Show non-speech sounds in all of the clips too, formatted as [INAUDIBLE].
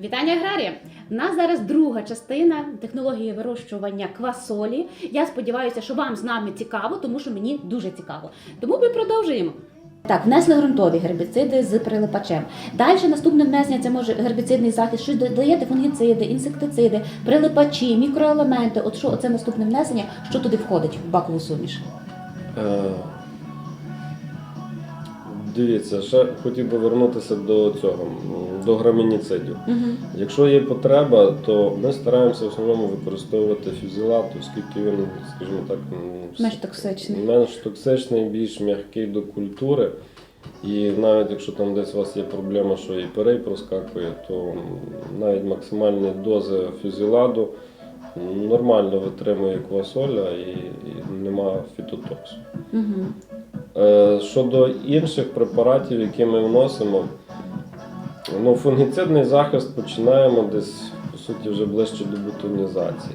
Вітання аграрія! У нас зараз друга частина технології вирощування квасолі. Я сподіваюся, що вам з нами цікаво, тому що мені дуже цікаво. Тому ми продовжуємо. Так, внесли ґрунтові гербіциди з прилипачем. Далі наступне внесення це може гербіцидний захист. Щось додаєте фунгіциди, інсектициди, прилипачі, мікроелементи. От що це наступне внесення, що туди входить в бакову суміш? Е, Дивіться, ще хотів би вернутися до цього, до грамініцидів. Угу. Якщо є потреба, то ми стараємося в основному використовувати фюзілат, оскільки він, скажімо так, Менш токсичний. менш токсичний, більш м'який до культури. І навіть якщо там десь у вас є проблема, що і перей проскакує, то навіть максимальні дози фюзіладу нормально витримує квасоля і, і нема фітотоксу. Угу. Е, Щодо інших препаратів, які ми вносимо, ну, фунгіцидний захист починаємо десь, по суті, вже ближче до бутонізації.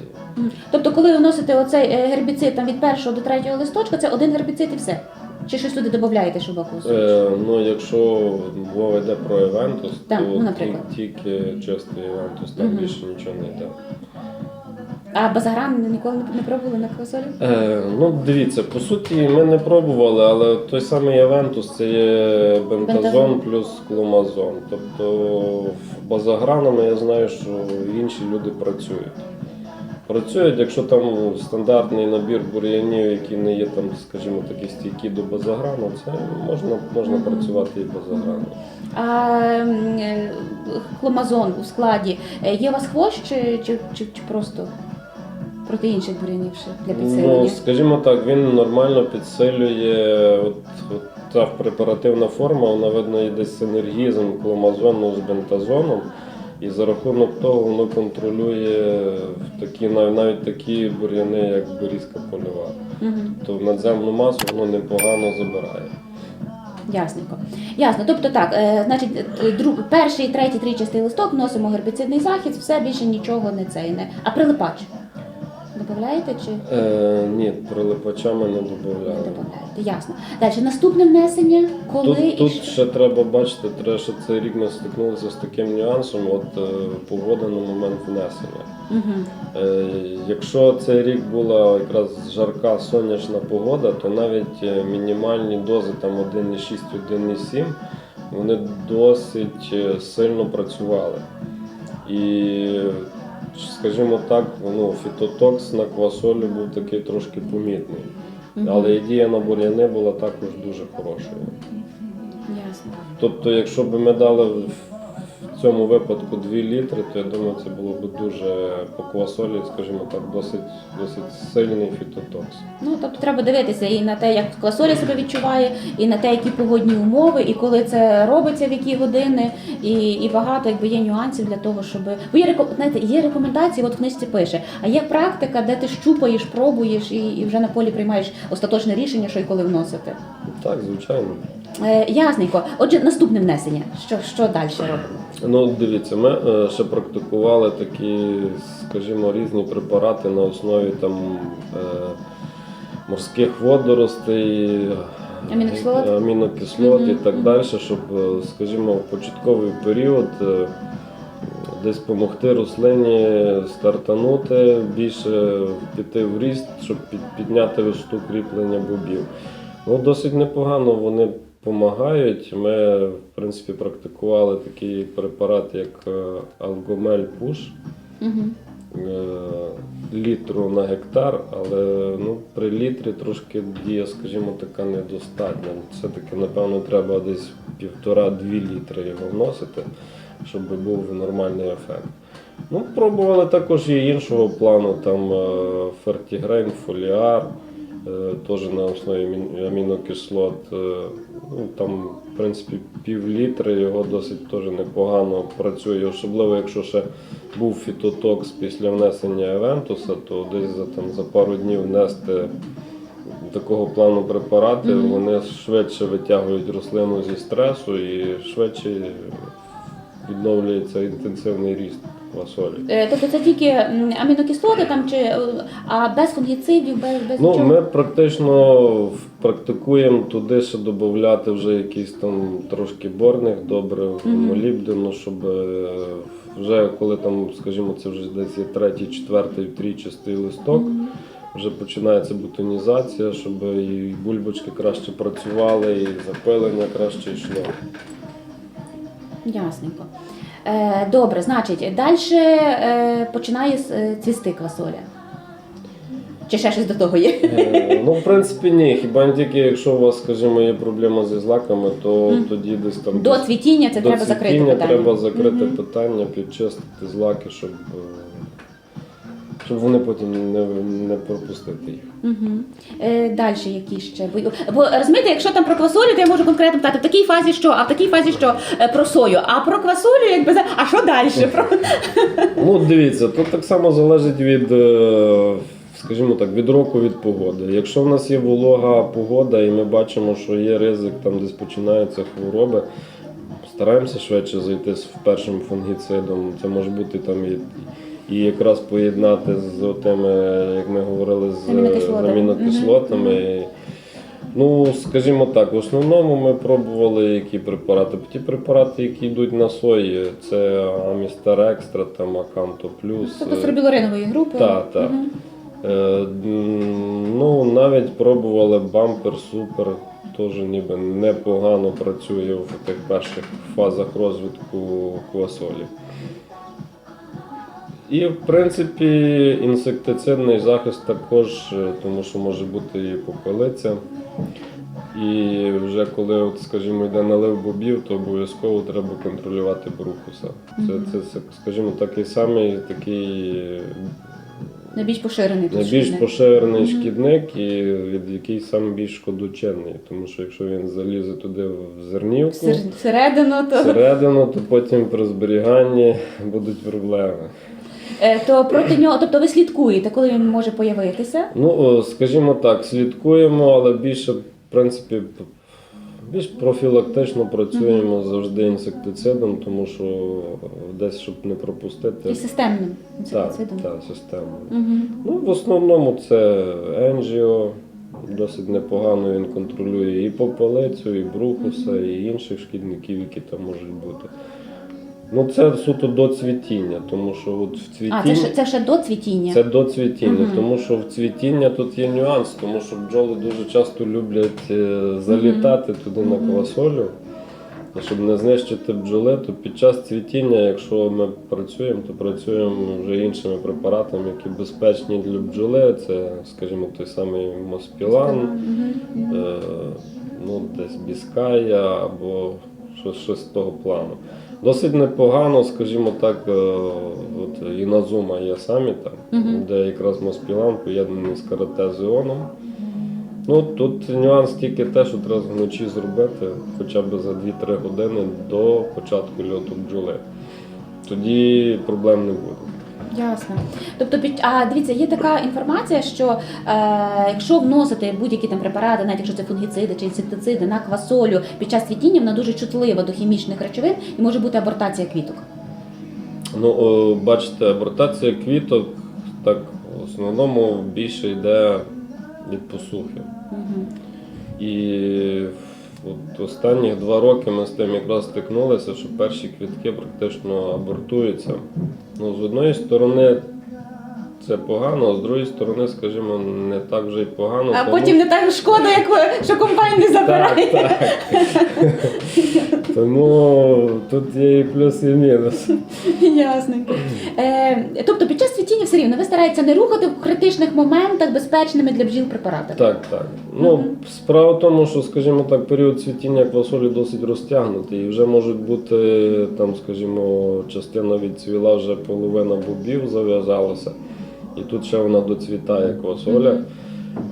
Тобто, коли ви вносите оцей е, гербіцид там від першого до третього листочка, це один гербіцид і все. Чи щось туди додаєте, щоб? Е, ну, якщо мова йде про Евентус, Так, то ну, тільки чистий Евентус, там Мгм. більше нічого не йде. А базагран ніколи не- не пробували на квасолі? Е, ну, дивіться, по суті, ми не пробували, але той самий Евентус це є бентазон Бентазон. плюс кломазон. Тобто базогранами я знаю, що інші люди працюють. Працюють, якщо там стандартний набір бур'янів, які не є там, скажімо, такі стійкі до базограну, це можна, можна працювати і базограном. А м, е, хломазон у складі е, є у вас хвощ чи, чи, чи, чи просто проти інших бур'янів ще для Ну, підсилення? скажімо так, він нормально підсилює от, от та препаративна форма, вона видно десь синергізм кломазону з бентазоном. І за рахунок того воно контролює такі, навіть такі бур'яни, як борізка польова. Мгм. То надземну масу воно непогано забирає. Ясненько. Ясно. Тобто так, е, значить, друг, перший, третій, тричастий листок вносимо гербіцидний захист, все більше нічого не цей не. А прилипач? Додаєте чи Е, ні, прилипачами не не додаємо. додаєте? Ясно. Далі наступне внесення, коли Тут, і тут ще треба бачити, треба, що цей рік ми стикнулися з таким нюансом, от е, погода на момент внесення. Мгм. Е, Якщо цей рік була якраз жарка сонячна погода, то навіть е, мінімальні дози там 1,6-1,7 вони досить е, сильно працювали. І, скажімо так, ну, фітотокс на квасолі був такий трошки помітний. Але і дія на бур'яни була також дуже хорошою. Ясно. Тобто, якщо б ми дали цьому випадку 2 літри, то я думаю, це було б дуже по квасолі, скажімо так, досить, досить сильний фітотокс. Ну, тобто треба дивитися і на те, як квасоля себе відчуває, і на те, які погодні умови, і коли це робиться, в які години, і, і багато якби є нюансів для того, щоб. Бо є знаєте, є рекомендації, от в книжці пише, а є практика, де ти щупаєш, пробуєш і, і вже на полі приймаєш остаточне рішення, що і коли вносити. Так, звичайно. Е, ясненько. Отже, наступне внесення. Що, що далі робимо? Ну, дивіться, ми е, ще практикували такі, скажімо, різні препарати на основі там е, морських водоростей, Амінокислот? амінокислот і Мгм, так мгм. далі, щоб, е, скажімо, в початковий період е, десь допомогти рослині стартанути, більше піти в ріст, щоб під- підняти висоту кріплення бобів. Ну, досить непогано вони допомагають. Ми, в принципі, практикували такий препарат, як е, Алгомель Пуш Угу. е, літру на гектар, але ну, при літрі трошки дія, скажімо, така недостатня. Все-таки, напевно, треба десь півтора-дві літри його вносити, щоб був нормальний ефект. Ну, пробували також і іншого плану, там е, фертігрейн, фоліар, теж на основі амінокислот. Ну, там, в принципі, пів літри його досить теж непогано працює, особливо якщо ще був фітотокс після внесення Евентуса, то десь за, там, за пару днів внести такого плану препарати, Мгм. вони швидше витягують рослину зі стресу і швидше відновлюється інтенсивний ріст квасолі. Е, Тобто це тільки амінокислоти там чи е, а без фунгіцидів, без, без Ну, нічого? ми практично практикуємо туди ще додати вже якісь там трошки борних Мгм. молібдену, щоб е, вже коли там, скажімо, це вже десь є третій, четвертий, трійчастий листок, вже починається бутонізація, щоб і бульбочки краще працювали, і запилення краще йшло. Ясненько. Е, добре, значить, далі е, починає е, цвісти квасоля. Чи ще щось до того є? Ну, в принципі, ні. Хіба не тільки якщо у вас, скажімо, є проблема зі злаками, то mm. тоді десь там До цвітіння це до треба закрити цвітіння питання. треба закрити Мгм. питання, підчистити злаки, щоб, щоб вони потім не, не пропустити їх. Угу. Е, далі які ще? Бо, бо розумієте, якщо там про квасолю, то я можу конкретно питати, в такій фазі що, а в такій фазі що е, про сою. А про квасолю, якби за- а що далі? Про... Ну, дивіться, тут так само залежить від, е, скажімо так, від року від погоди. Якщо в нас є волога погода, і ми бачимо, що є ризик, там десь починаються хвороби, стараємося швидше зайти з першим фунгіцидом. Це може бути там і. І якраз поєднати з тими, як ми говорили, з Амінокислотами. Ну, скажімо так, в основному ми пробували які препарати. Ті препарати, які йдуть на сої, це Амістер Екстра, там Аканто Плюс. Тобто з групи. Так, так. Мгм. Е, ну, навіть пробували бампер, супер, теж ніби непогано працює в тих перших фазах розвитку квасолі. І, в принципі, інсектицидний захист також, е, тому що може бути і попелиця. І вже коли, от, скажімо, йде налив бобів, то обов'язково треба контролювати брухуса. Це, це, скажімо, такий самий такий е, Найбільш поширений найбільш шкідник. поширений шкідник, і від який найбільш шкодочинний. Тому що якщо він залізе туди в зернівку, Всередину, то, всередину, то потім при зберіганні будуть проблеми. Е, то проти нього, тобто ви слідкуєте, коли він може появитися. Ну, скажімо так, слідкуємо, але більше, в принципі, більш профілактично працюємо завжди інсектицидом, тому що десь, щоб не пропустити. І системним Так, інсектицидом. так, системно. Угу. Ну, в основному це Енджіо, досить непогано він контролює і попелицю, і брухуса, і інших шкідників, які там можуть бути. Ну, це суто до цвітіння, тому що от в цвітінні. А, це ще, це ще до цвітіння. Це до цвітіння, Мгм. тому що в цвітіння тут є нюанс, тому що бджоли дуже часто люблять е, залітати туди на квасолю. І щоб не знищити бджоли, то під час цвітіння, якщо ми працюємо, то працюємо вже іншими препаратами, які безпечні для бджоли. Це, скажімо, той самий Моспілан, е, ну, десь Біская або щось, щось з того плану. Досить непогано, скажімо так, от і на Зума є самі там, Мгм. де якраз Моспілан поєднаний з каратезіоном. Ну, тут нюанс тільки те, що треба вночі зробити хоча б за 2-3 години до початку льоту бджоли. Тоді проблем не буде. Ясно. Тобто, під а дивіться, є така інформація, що е, якщо вносити будь-які там препарати, навіть якщо це фунгіциди чи інсектициди на квасолю під час цвітіння, вона дуже чутлива до хімічних речовин і може бути абортація квіток. Ну, о, бачите, абортація квіток так в основному більше йде від посухи. Угу. І от останні два роки ми з тим якраз стикнулися, що перші квітки практично абортуються. Ну, з одної сторони, це погано, а з другої сторони, скажімо, не так вже й погано. А тому потім не так шкода, як ви- що комбайн не забирає. Так, так. Тому тут є і плюс, і мінус. Ясненько. Е, тобто під час цвітіння все рівно ви стараєтеся не рухати в критичних моментах безпечними для бджіл препаратами. Так, так. Ну, Мгм. справа в тому, що, скажімо так, період цвітіння квасолі досить розтягнутий. І вже можуть бути, там, скажімо, частина відцвіла, вже половина бобів зав'язалася. І тут ще вона доцвітає квасоля, Мгм.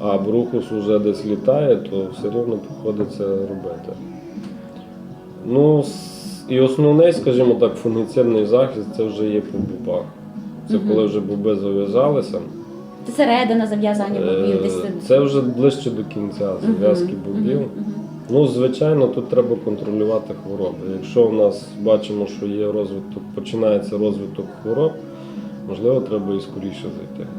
а брухус вже десь літає, то все рівно приходиться робити. Ну, і основний, скажімо так, фунгіцидний захист це вже є по бубах. Це Мгм. коли вже боби зав'язалися. Це середина зав'язання бобів, Е, десь Це вже ближче до кінця зав'язки Мгм, бобів. мгм, мгм. Ну, звичайно, тут треба контролювати хвороби. Якщо в нас бачимо, що є розвиток, починається розвиток хвороб, можливо, треба і скоріше зайти.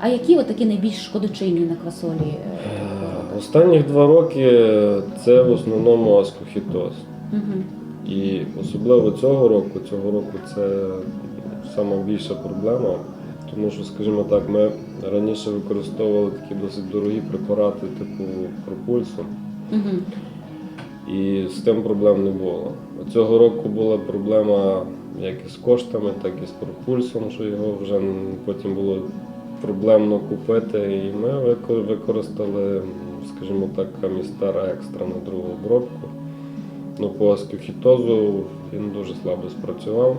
А які от такі найбільш шкодочинні на квасолі? е, хвороби? Останніх два роки це в основному аскохітоз. І особливо цього року, цього року це сама більша проблема, тому що, скажімо так, ми раніше використовували такі досить дорогі препарати, типу пропульсу, і з тим проблем не було. Цього року була проблема як із коштами, так і з пропульсом, що його вже потім було проблемно купити. І ми використали, скажімо так, Амістар екстра на другу обробку. Ну, по аскохітозу він дуже слабо спрацював,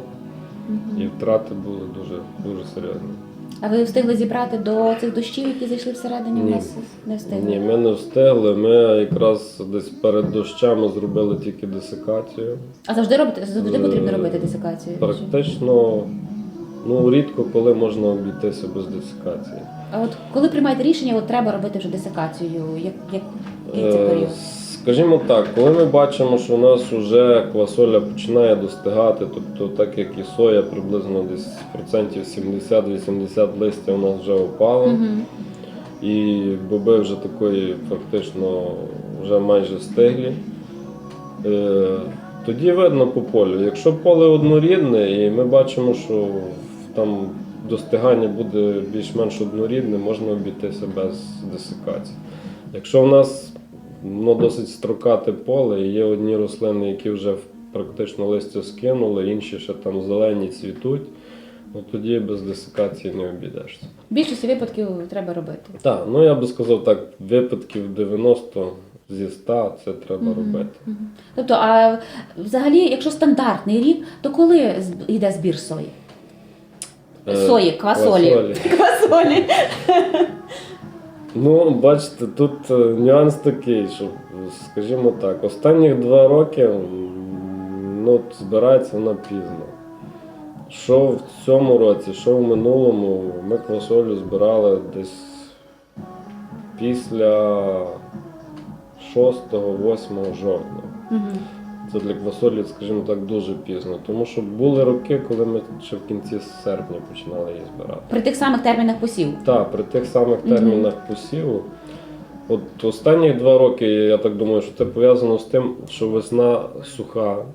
і втрати були дуже, дуже серйозні. А ви встигли зібрати до цих дощів, які зайшли всередині? Ні. У нас не встигли. Ні, ми не встигли. Ми якраз десь перед дощами зробили тільки десикацію. А завжди робити завжди Е, потрібно робити десикацію? Практично ну, рідко коли можна обійтися без десикації. А от коли приймаєте рішення, от треба робити вже десикацію. Як, як, який це Е, період? Скажімо так, коли ми бачимо, що у нас вже квасоля починає достигати, тобто так як і соя, приблизно десь процентів 70-80 листя у нас вже опало, Мгм. і боби вже такої фактично вже майже стиглі. Е, Тоді видно по полю. Якщо поле однорідне, і ми бачимо, що там достигання буде більш-менш однорідне, можна обійтися без десикації. Якщо в нас ну, досить строкате поле, і є одні рослини, які вже практично листя скинули, інші ще там зелені цвітуть, ну тоді без десикації не обійдешся. В більшості випадків треба робити. Так, ну я би сказав так, випадків 90 зі 100 це треба робити. Мгм. Тобто, а взагалі, якщо стандартний рік, то коли йде збір сої? Е, Сої, квасолі. квасолі. Квасолі. Ну, бачите, тут е, нюанс такий, що, скажімо так, останніх два роки ну, збирається вона пізно. Що в цьому році, що в минулому, ми квасолю збирали десь після 6-8 жовтня. Мгм. Це для квасолі, скажімо так, дуже пізно. Тому що були роки, коли ми ще в кінці серпня починали її збирати. При тих самих термінах посів. Так, при тих самих термінах посіву. От останні два роки, я так думаю, що це пов'язано з тим, що весна суха,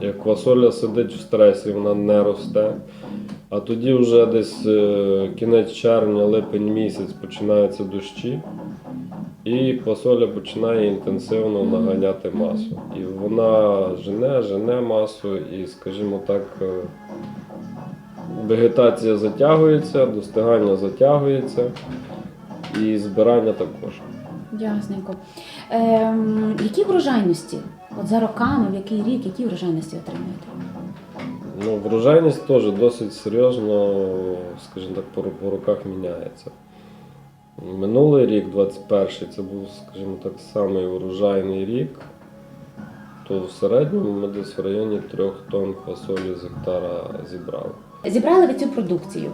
як квасоля сидить в стресі, вона не росте. А тоді вже десь е, кінець червня, липень місяць починаються дощі, і квасоля починає інтенсивно наганяти масу. І вона жене, жене масу, і, скажімо так, е, вегетація затягується, достигання затягується, і збирання також. Ясненько. Ем, які врожайності? От за роками, в який рік, які врожайності отримуєте? Ну, врожайність теж досить серйозно, скажімо так, по, по роках міняється. Минулий рік, 21-й, це був, скажімо так, самий урожайний рік. То в середньому ми десь в районі трьох тонн фасолі з гектара зібрали. Зібрали ви цю продукцію,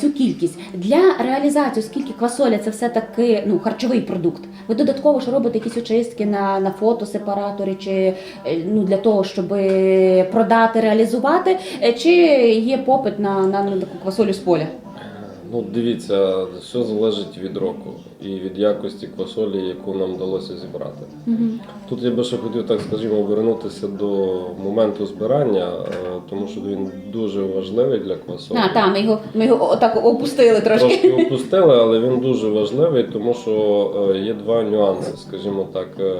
цю кількість для реалізації, оскільки квасоля це все таки ну харчовий продукт. Ви додатково ж робите якісь очистки на, на фотосепаратори, чи е, ну для того, щоб продати, реалізувати, е, чи є попит на, на, на таку квасолю з поля? Ну, дивіться, все залежить від року і від якості квасолі, яку нам вдалося зібрати. Угу. Тут я би ще хотів, так скажімо, вернутися до моменту збирання, е, тому що він дуже важливий для квасолі. А, так, ми його ми його отак опустили трошки. Трошки опустили, але він дуже важливий, тому що е, є два нюанси, скажімо так. Е,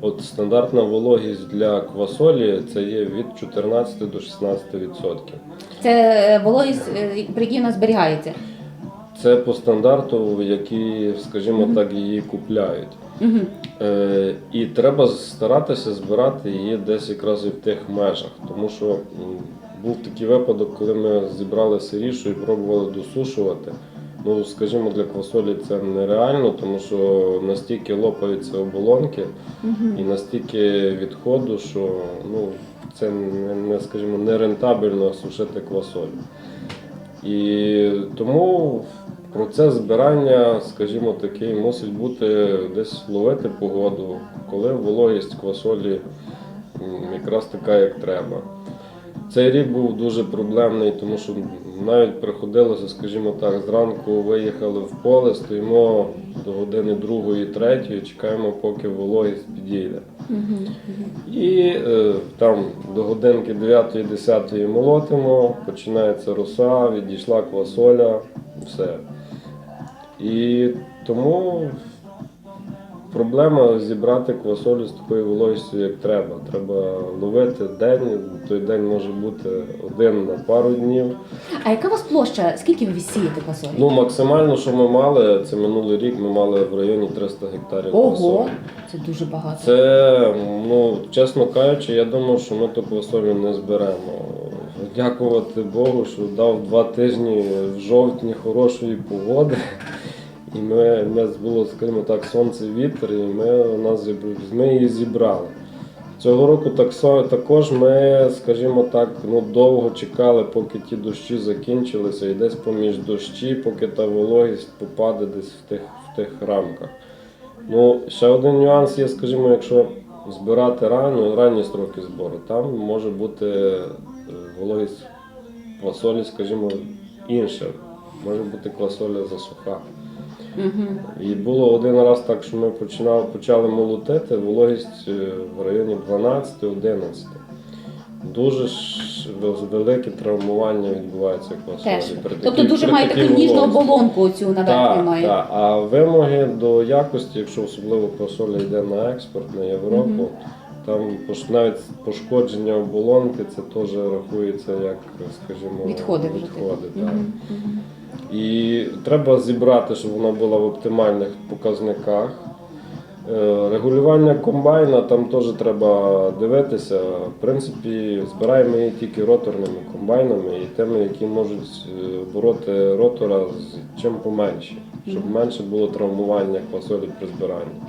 От стандартна вологість для квасолі це є від 14 до 16 відсотків. Це е, вологість, е, при якій вона зберігається. Це по стандарту, які, скажімо так, її купляють. Угу. Е, і треба старатися збирати її десь якраз і в тих межах. Тому що м, був такий випадок, коли ми зібрали сирішу і пробували досушувати. Ну, скажімо, для квасолі це нереально, тому що настільки лопаються оболонки і настільки відходу, що ну, це не, не, скажімо, не рентабельно сушити квасолю. І тому процес збирання, скажімо, такий мусить бути десь ловити погоду, коли вологість квасолі якраз така, як треба. Цей рік був дуже проблемний, тому що навіть приходилося, скажімо так, зранку виїхали в поле, стоїмо до години другої, третьої, чекаємо, поки вологість підійде. І е, там до годинки 9-10 молотимо, починається роса, відійшла квасоля, все. І тому проблема зібрати квасолю з такою вологістю, як треба. Треба ловити день, той день може бути один на пару днів. А яка у вас площа? Скільки ви сієте квасолі? Ну, максимально, що ми мали, це минулий рік ми мали в районі 300 гектарів Ого, квасолі. це дуже багато. Це, ну, чесно кажучи, я думав, що ми ту квасолю не зберемо. Дякувати Богу, що дав два тижні в жовтні хорошої погоди. І ми, ми було, скажімо так, сонце, вітер, і ми, у нас, ми її зібрали. Цього року так, також ми, скажімо так, ну, довго чекали, поки ті дощі закінчилися, і десь поміж дощі, поки та вологість попаде десь в тих, в тих рамках. Ну, ще один нюанс є, скажімо, якщо збирати рано, ранні строки збору, там може бути е, вологість квасолі, скажімо, інша. Може бути квасоля засуха. Угу. І було один раз так, що ми починали, почали молотити, вологість е, в районі 12-11. Дуже ж велике травмування відбувається. Теж. при Тобто дуже при має таку ніжну оболонку цю наверхні Так, має. так. А вимоги до якості, якщо особливо квасоля йде на експорт на Європу, Мгм. там навіть пошкодження оболонки це теж рахується як, скажімо, Відходи відходи так. Мгм, мгм. І треба зібрати, щоб вона була в оптимальних показниках. Е, Регулювання комбайна там теж треба дивитися. В принципі, збираємо її тільки роторними комбайнами і тими, які можуть бороти ротора з чим поменше, щоб менше було травмування квасолі при збиранні.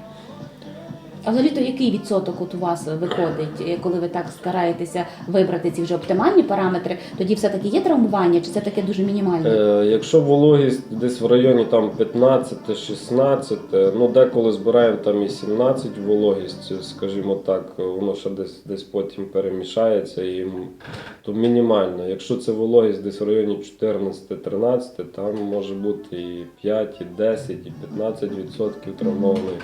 А взагалі то який відсоток от у вас виходить, е, коли ви так стараєтеся вибрати ці вже оптимальні параметри, тоді все-таки є травмування, чи це таке дуже мінімальне? Е, якщо вологість десь в районі там 15-16, ну деколи збираємо там і 17 вологість, скажімо так, воно ще десь десь потім перемішається і то мінімально. Якщо це вологість десь в районі 14-13, там може бути і 5, і 10, і 15 відсотків травмованої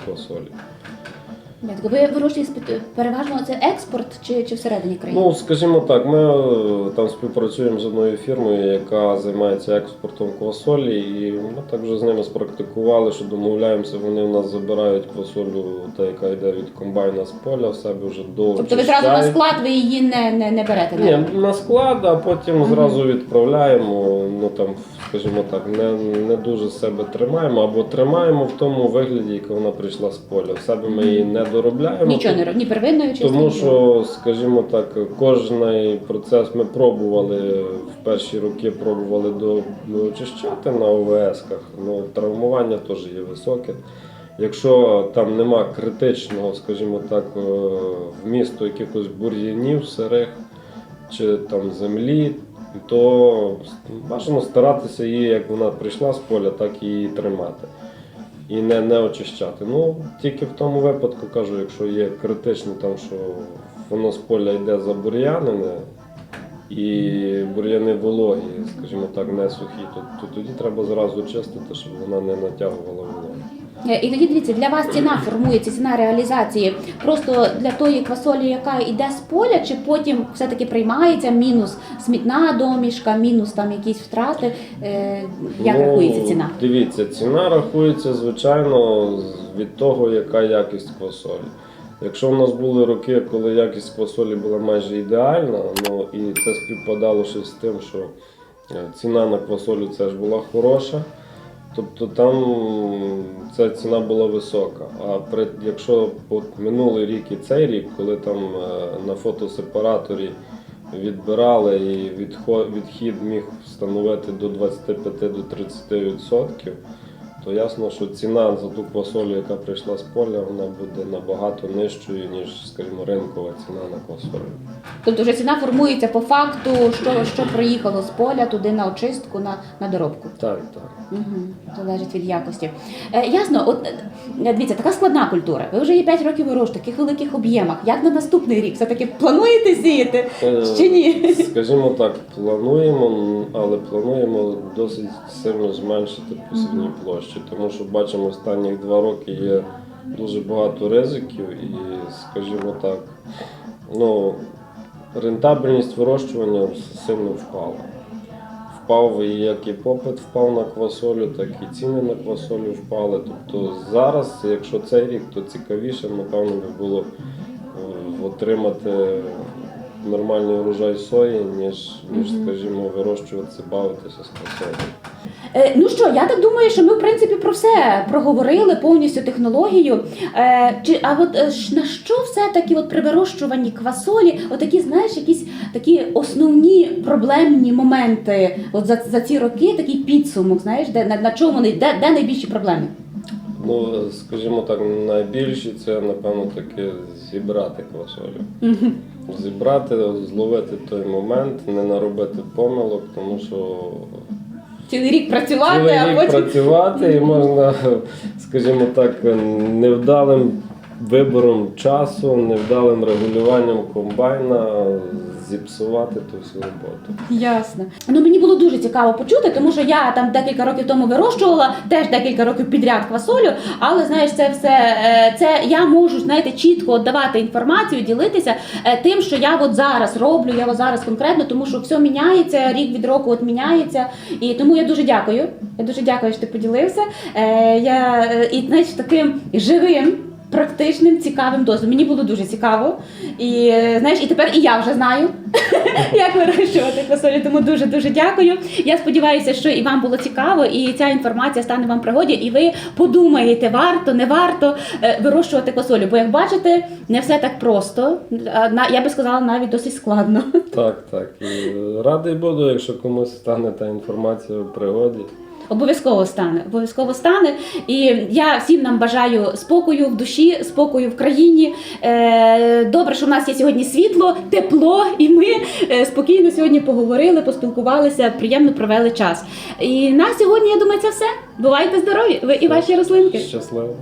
квасолі. Ятко, Ви вирощуєте переважно це експорт чи, чи всередині країни? Ну, скажімо так, ми е, там співпрацюємо з одною фірмою, яка займається експортом квасолі, і ми так вже з ними спрактикували, що домовляємося, вони в нас забирають квасолю, та яка йде від комбайна з поля, в себе вже до тобто ви зразу на склад ви її не, не, не берете? не? Ні, на склад, а потім Мгм. зразу відправляємо. Ну там, скажімо так, не, не дуже себе тримаємо, або тримаємо в тому вигляді, як вона прийшла з поля. В себе ми її не доробляємо. Нічого не ро- ні первинної частини? Тому що, скажімо так, кожний процес ми пробували в перші роки пробували до, до очищати на ОВС-ках, ну травмування теж є високе. Якщо там нема критичного, скажімо так, е, вмісту якихось бур'янів сирих чи там землі, то бажано старатися її, як вона прийшла з поля, так і її тримати. І не, не очищати. Ну, тільки в тому випадку кажу, якщо є критично, там, що воно з поля йде забур'янене, і бур'яни вологі, скажімо так, не сухі, то, то тоді треба зразу чистити, щоб вона не натягувала вологу. Е, І тоді дивіться, для вас ціна формується, ціна реалізації просто для тої квасолі, яка йде з поля, чи потім все-таки приймається мінус смітна домішка, мінус там якісь втрати. Е, Як рахується ціна? Ну, Дивіться, ціна рахується, звичайно, від того, яка якість квасолі. Якщо в нас були роки, коли якість квасолі була майже ідеальна, ну і це співпадало ще з тим, що е, ціна на квасолю це ж була хороша, тобто там ця ціна була висока. А при, якщо от минулий рік і цей рік, коли там е, на фотосепараторі відбирали і відхід міг встановити до 25 до 30%, то ясно, що ціна за ту квасолю, яка прийшла з поля, вона буде набагато нижчою, ніж, скажімо, ринкова ціна на квасолю. Тобто вже ціна формується по факту, що, що проїхало з поля туди на очистку, на, на доробку. Так, так. Угу. Залежить від якості. Е, ясно, от е, дивіться, така складна культура. Ви вже є 5 років вирощуєте, в таких великих об'ємах. Як на наступний рік? Все-таки плануєте сіяти? Е, Чи ні? Скажімо так, плануємо, але плануємо досить сильно зменшити посівні площі, тому що бачимо, останні два роки є дуже багато ризиків і, скажімо так, ну, рентабельність вирощування сильно впала. Впав і як і попит впав на квасолю, так і ціни на квасолю впали. Тобто зараз, якщо цей рік, то цікавіше, напевно, би було е, отримати нормальний урожай сої, ніж, ніж скажімо, вирощуватися, бавитися з квасолею. Е, ну що, я так думаю, що ми в принципі про все проговорили повністю технологію. Е, чи а от е, на що все-таки от при вирощуванні квасолі, отакі, знаєш, якісь такі основні проблемні моменти, от за, за ці роки, такий підсумок, знаєш, де на, на чому вони, де, де найбільші проблеми? Ну, скажімо так, найбільше це, напевно, таки зібрати квасолю. Зібрати, зловити той момент, не наробити помилок, тому що Цілий рік працювати, цілий а рік потім. працювати і можна, скажімо так, невдалим вибором часу, невдалим регулюванням комбайна зіпсувати ту всю роботу. Ясно. Ну мені було дуже цікаво почути, тому що я там декілька років тому вирощувала, теж декілька років підряд квасолю, але знаєш, це все е, це я можу знаєте, чітко давати інформацію, ділитися е, тим, що я от зараз роблю, я от зараз конкретно, тому що все міняється, рік від року от міняється. І тому я дуже дякую. Я дуже дякую, що ти поділився. Е, Я і знаєш, таким живим. Практичним, цікавим досвідом. Мені було дуже цікаво. І е, знаєш, і тепер і я вже знаю, [LAUGHS] як вирощувати фасолі. Тому дуже дуже дякую. Я сподіваюся, що і вам було цікаво, і ця інформація стане вам пригоді, і ви подумаєте, варто, не варто е, вирощувати квасолю. Бо як бачите, не все так просто. Я би сказала, навіть досить складно. Так, так. І радий буду, якщо комусь стане та інформація в пригоді. Обов'язково стане, обов'язково стане. І я всім нам бажаю спокою в душі, спокою в країні. Е, Добре, що в нас є сьогодні світло, тепло, і ми е, спокійно сьогодні поговорили, поспілкувалися, приємно провели час. І на сьогодні, я думаю, це все. Бувайте здорові! Ви і ваші рослинки. Щасливо.